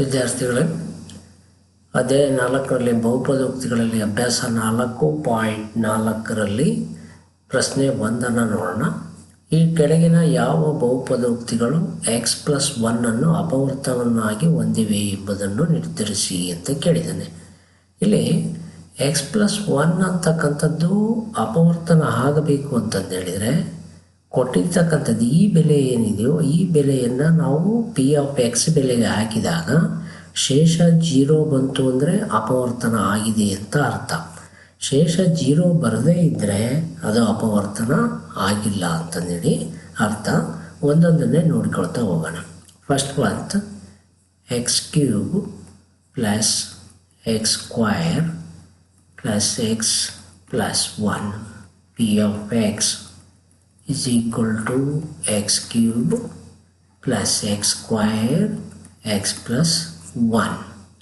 ವಿದ್ಯಾರ್ಥಿಗಳೇ, ಅದೇ ನಾಲ್ಕರಲ್ಲಿ ಬಹುಪದೋಕ್ತಿಗಳಲ್ಲಿ ಅಭ್ಯಾಸ ನಾಲ್ಕು ಪಾಯಿಂಟ್ ನಾಲ್ಕರಲ್ಲಿ ಪ್ರಶ್ನೆ ಒಂದನ್ನು ನೋಡೋಣ. ಈ ಕೆಳಗಿನ ಯಾವ ಬಹುಪದೋಕ್ತಿಗಳು ಎಕ್ಸ್ ಪ್ಲಸ್ ಒನ್ನನ್ನು ಅಪವೃತ್ತವನ್ನಾಗಿ ಹೊಂದಿವೆ ಎಂಬುದನ್ನು ನಿರ್ಧರಿಸಿ ಅಂತ ಕೇಳಿದ್ದಾನೆ. ಇಲ್ಲಿ ಎಕ್ಸ್ ಪ್ಲಸ್ ಒನ್ ಅಂತಕ್ಕಂಥದ್ದು ಅಪವರ್ತನ ಆಗಬೇಕು ಅಂತಂದು ಹೇಳಿದರೆ ಕೊಟ್ಟಿರ್ತಕ್ಕಂಥದ್ದು ಈ ಬೆಲೆ ಏನಿದೆಯೋ, ಈ ಬೆಲೆಯನ್ನು ನಾವು ಪಿ ಎಫ್ ಎಕ್ಸ್ ಬೆಲೆಗೆ ಹಾಕಿದಾಗ ಶೇಷ ಜೀರೋ ಬಂತು ಅಂದರೆ ಅಪವರ್ತನ ಆಗಿದೆ ಅಂತ ಅರ್ಥ. ಶೇಷ ಜೀರೋ ಬರದೇ ಇದ್ದರೆ ಅದು ಅಪವರ್ತನ ಆಗಿಲ್ಲ ಅಂತಂದೇಳಿ ಅರ್ಥ. ಒಂದೊಂದನ್ನೇ ನೋಡ್ಕೊಳ್ತಾ ಹೋಗೋಣ. ಫಸ್ಟ್ ಒಂದು x cube plus x square plus x plus one p of x is equal to x cube plus x square x plus 1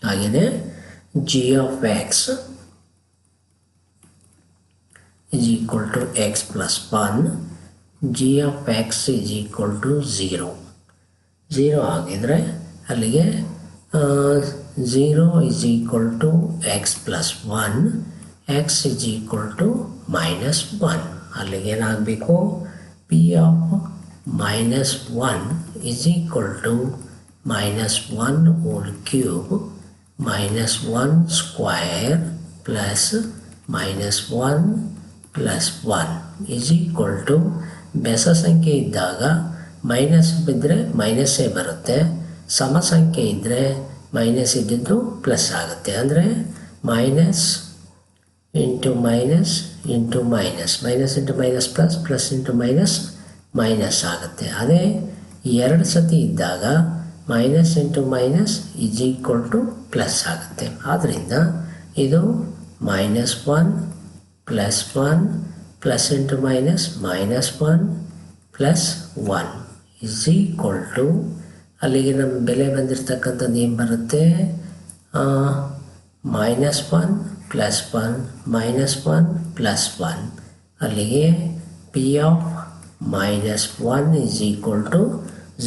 ಹಾಗೆಯೇ g of x is equal to x plus 1 g of x is equal to 0 zero ಆಗಿದರೆ ಅಲ್ಲಿಗೆ zero is equal to X plus one X is equal to minus one ಅಲ್ಲಿಗೆ ಏನಾಗಬೇಕು P of minus one is equal to minus one whole cube minus one square plus minus one plus one is equal to ಬೆಸ ಸಂಖ್ಯೆ ಇದ್ದಾಗ minus ಬಿದ್ದರೆ ಮೈನಸ್ಸೇ ಬರುತ್ತೆ ಸಮ ಸಂಖ್ಯೆ ಇದ್ದರೆ ಮೈನಸ್ ಇದ್ದಿದ್ದು ಪ್ಲಸ್ ಆಗುತ್ತೆ ಅಂದರೆ minus into minus into minus minus into minus plus plus into minus minus ಆಗುತ್ತೆ. ಅದೇ ಎರಡು ಸತಿ ಇದ್ದಾಗ minus into minus is equal to plus ಆಗುತ್ತೆ. ಆದ್ದರಿಂದ ಇದು minus one plus one plus into minus minus one plus one is equal to ಅಲ್ಲಿಗೆ ನಮ್ಮ ಬೆಲೆ ಬಂದಿರತಕ್ಕಂಥದ್ದು ಏನು ಬರುತ್ತೆ minus one plus one minus one plus one ಅಲ್ಲಿಗೆ p of minus one is equal to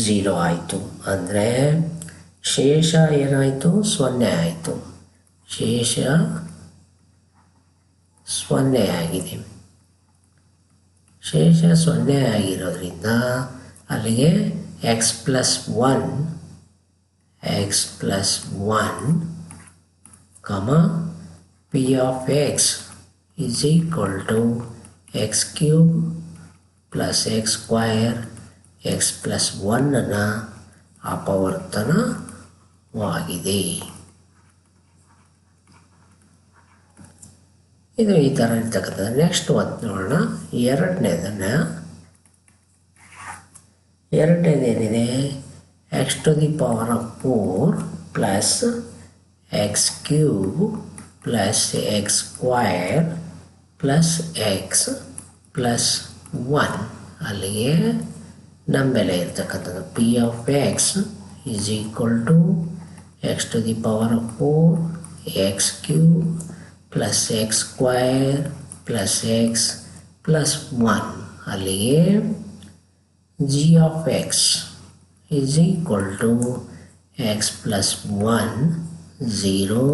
zero ಆಯಿತು. ಅಂದರೆ ಶೇಷ ಏನಾಯಿತು? ಸೊನ್ನೆ ಆಯಿತು. ಶೇಷ ಸೊನ್ನೆ ಆಗಿದೆ. ಶೇಷ ಸೊನ್ನೆ ಆಗಿರೋದ್ರಿಂದ ಅಲ್ಲಿಗೆ x plus one x plus one comma p of x is equal to x cube plus x square x plus ಒನ್ನ ಅಪವರ್ತನವಾಗಿದೆ ಇದು ಈ ಥರ ಇರ್ತಕ್ಕಂಥ ನೆಕ್ಸ್ಟ್ ಒಂದು ನೋಡೋಣ. ಎರಡನೇದನ್ನು ಎರಡನೇದೇನಿದೆ x to the power of four plus x cube plus X square plus X plus one ಅಲ್ಲಿಗೆ ನಮ್ಮ ಬೆಲೆ ಇರ್ತಕ್ಕಂಥದ್ದು P of X is equal to X to the power of four X cube plus X square plus X plus one ಅಲ್ಲಿಗೆ G of X is equal to X plus one zero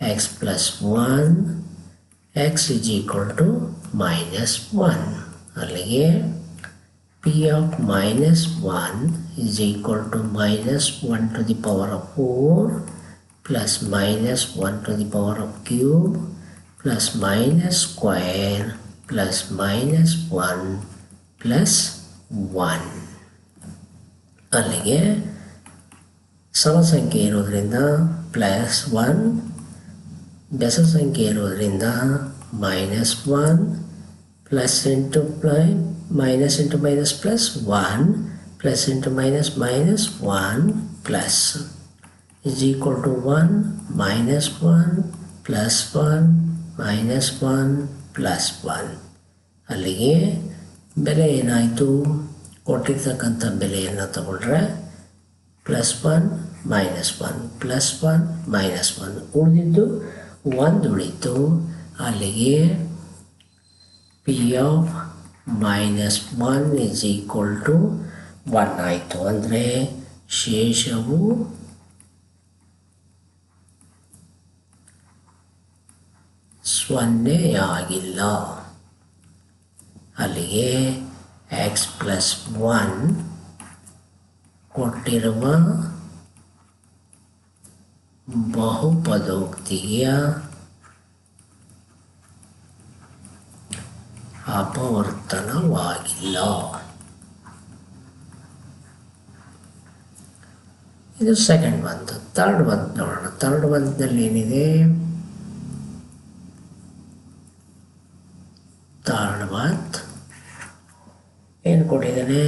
X plus one X is equal to minus one ಅಲ್ಲಿಗೆ P of minus one is equal to minus one to the power of four plus minus 1 to the power of cube plus minus square plus minus 1 plus 1 ಅಲ್ಲಿಗೆ ಸಮ ಸಂಖ್ಯೆ ಇರೋದ್ರಿಂದ plus one ಬೆಸ ಸಂಖ್ಯೆ ಇರೋದರಿಂದ minus one plus into ply minus into minus plus one plus into minus minus one plus is equal to one minus one plus one minus one plus one ಅಲ್ಲಿಗೆ ಬೆಲೆ ಏನಾಯಿತು? ಕೊಟ್ಟಿರ್ತಕ್ಕಂಥ ಬೆಲೆಯನ್ನು ತಗೊಂಡ್ರೆ plus one minus one plus one minus one ಉಳಿದಿದ್ದು ಒಂದುಳಿತು ಅಲ್ಲಿಗೆ p of minus one is equal to one ಆಯಿತು ಅಂದರೆ ಶೇಷವು ಸೊನ್ನೆ ಆಗಿಲ್ಲ. ಅಲ್ಲಿಗೆ ಎಕ್ಸ್ ಪ್ಲಸ್ ಒನ್ ಕೊಟ್ಟಿರುವ ಬಹುಪದೋಕ್ತಿಯ ಅಪವರ್ತನವಾಗಿಲ್ಲ ಇದು ಸೆಕೆಂಡ್ ಬಂತು ತರ್ಡ್ ಬಂತು ನೋಡೋಣ ತರ್ಡ್ ಬಂತಲ್ಲಿ ಏನಿದೆ ತರ್ಡ್ ಬಂತ್ ಏನು ಕೊಟ್ಟಿದ್ದಾನೆ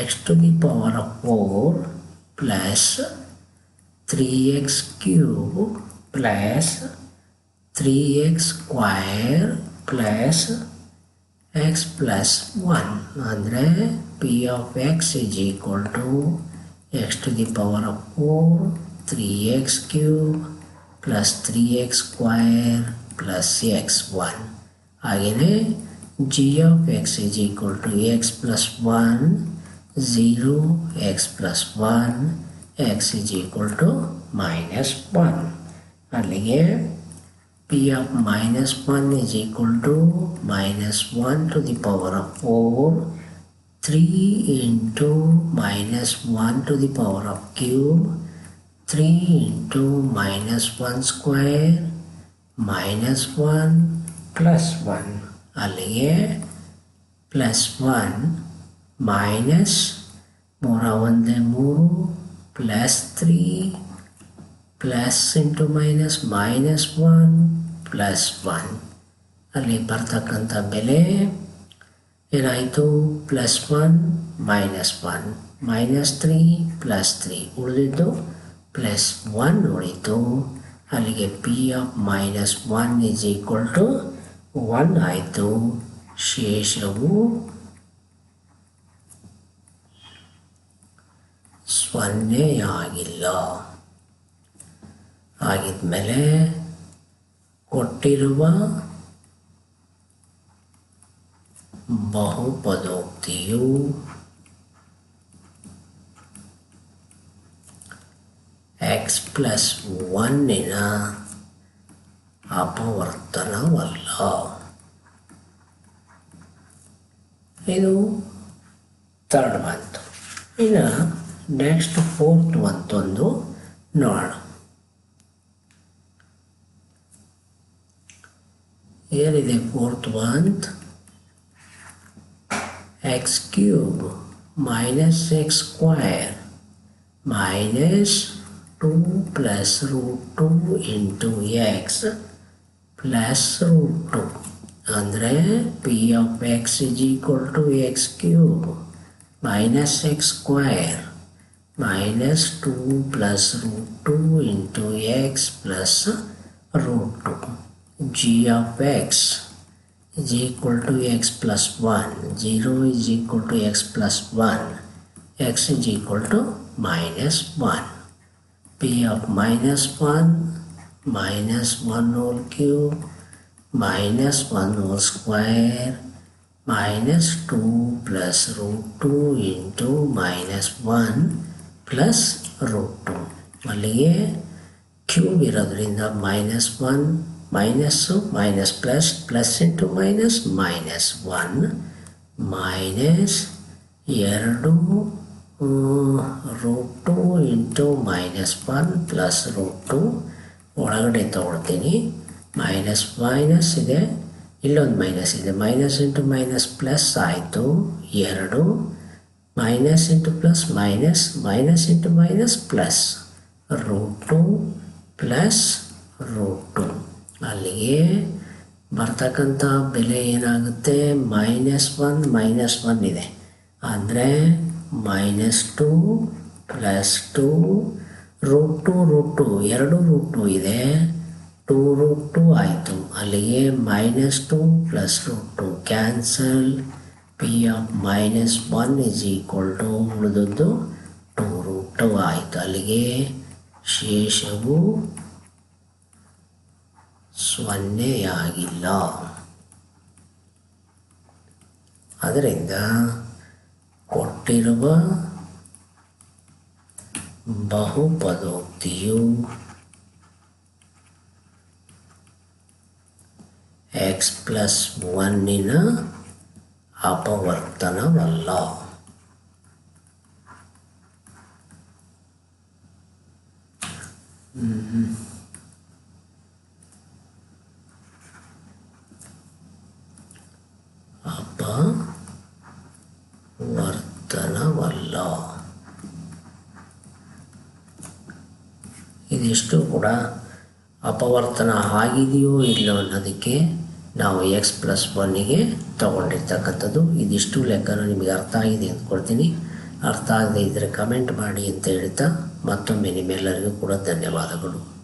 X to the power of four plus three X cube plus three X square plus X plus one ಅಂದರೆ P of X is equal to X to the power of four three X cube plus three X square plus X one ಹಾಗೆಯೇ G of X is equal to X plus one zero X plus one X is equal to minus one ಅಲ್ಲಿಗೆ P of minus one is equal to minus one to the power of four three into minus one to the power of cube three into minus one square minus one plus one ಅಲ್ಲಿಗೆ plus one minus ಮೂರ ಒಂದೇ ಮೂರು plus three plus into minus minus one plus one ಅಲ್ಲಿ ಬರ್ತಕ್ಕಂಥ ಬೆಲೆ ಏನಾಯಿತು? Plus one minus one minus three plus three ಉಳಿದಿದ್ದು plus one ಉಳಿತು. ಅಲ್ಲಿಗೆ p of minus one is equal to one ಆಯಿತು. ಶೇಷವು ಸೊನ್ನೆಯಾಗಿಲ್ಲ ಆಗಿದ್ಮೇಲೆ ಕೊಟ್ಟಿರುವ ಬಹುಪದೋಕ್ತಿಯು ಎಕ್ಸ್ ಪ್ಲಸ್ ಒನ್ನಿನ ಅಪವರ್ತನವಲ್ಲ. ಇದು ತರ್ಡ್ ಬಂತು. ಇನ್ನು ನೆಕ್ಸ್ಟ್ ಫೋರ್ತ್ ಮತ್ತೊಂದು ನೋಡೋಣ ಏನಿದೆ fourth month X cube minus X square minus two plus root two into X plus root two ಅಂದರೆ P of X is equal to X cube minus X square minus 2 plus root 2 into x plus root 2 g of x is equal to x plus 1 0 is equal to x plus 1 x is equal to minus 1 p of minus 1 minus 1 whole cube minus 1 whole square minus 2 plus root 2 into minus 1 plus root 2 ಅಲ್ಲಿಗೆ cube ಇರೋದ್ರಿಂದ minus one minus minus plus plus into minus minus one minus ಎರಡು root two into minus one plus root two ಒಳಗಡೆ ತೊಗೊಳ್ತೀನಿ. Minus minus ಇದೆ. ಇಲ್ಲೊಂದು minus ಇದೆ. Minus into minus plus ಆಯಿತು. ಎರಡು minus into plus minus minus into minus plus root two plus root two ಅಲ್ಲಿಗೆ ಬರ್ತಕ್ಕಂಥ ಬೆಲೆ ಏನಾಗುತ್ತೆ? ಮೈನಸ್ ಒನ್ ಮೈನಸ್ ಒನ್ ಇದೆ. ಅಂದರೆ minus two plus two root two root two ಎರಡು ರೂಟ್ ಟು ಇದೆ. ಟು ರೂಟ್ ಟು ಆಯಿತು. ಅಲ್ಲಿಗೆ minus two plus root two cancel p of minus one is equal to ಉಳಿದದ್ದು ಟು ರೂಟ್ ಟು ಆಯಿತು. ಅಲ್ಲಿಗೆ ಶೇಷವು ಸೊನ್ನೆಯಾಗಿಲ್ಲ ಅದರಿಂದ ಕೊಟ್ಟಿರುವ ಬಹುಪದೋಕ್ತಿಯು ಎಕ್ಸ್ ಪ್ಲಸ್ ಒನ್ನಿನ ಅಪವರ್ತನವಲ್ಲ. ಅಪವರ್ತನವಲ್ಲ. ಇದಿಷ್ಟು ಕೂಡ ಅಪವರ್ತನ ಆಗಿದೆಯೋ ಇಲ್ಲೋ ಅನ್ನೋದಕ್ಕೆ ನಾವು ಎಕ್ಸ್ ಪ್ಲಸ್ ಒನ್ನಿಗೆ ತಗೊಂಡಿರ್ತಕ್ಕಂಥದ್ದು. ಇದಿಷ್ಟು ಲೆಕ್ಕನ ನಿಮಗೆ ಅರ್ಥ ಆಗಿದೆ ಅಂದ್ಕೊಳ್ತೀನಿ. ಅರ್ಥ ಆಗದೆ ಇದ್ದರೆ ಕಮೆಂಟ್ ಮಾಡಿ ಅಂತ ಹೇಳ್ತಾ ಮತ್ತೊಮ್ಮೆ ನಿಮ್ಮೆಲ್ಲರಿಗೂ ಕೂಡ ಧನ್ಯವಾದಗಳು.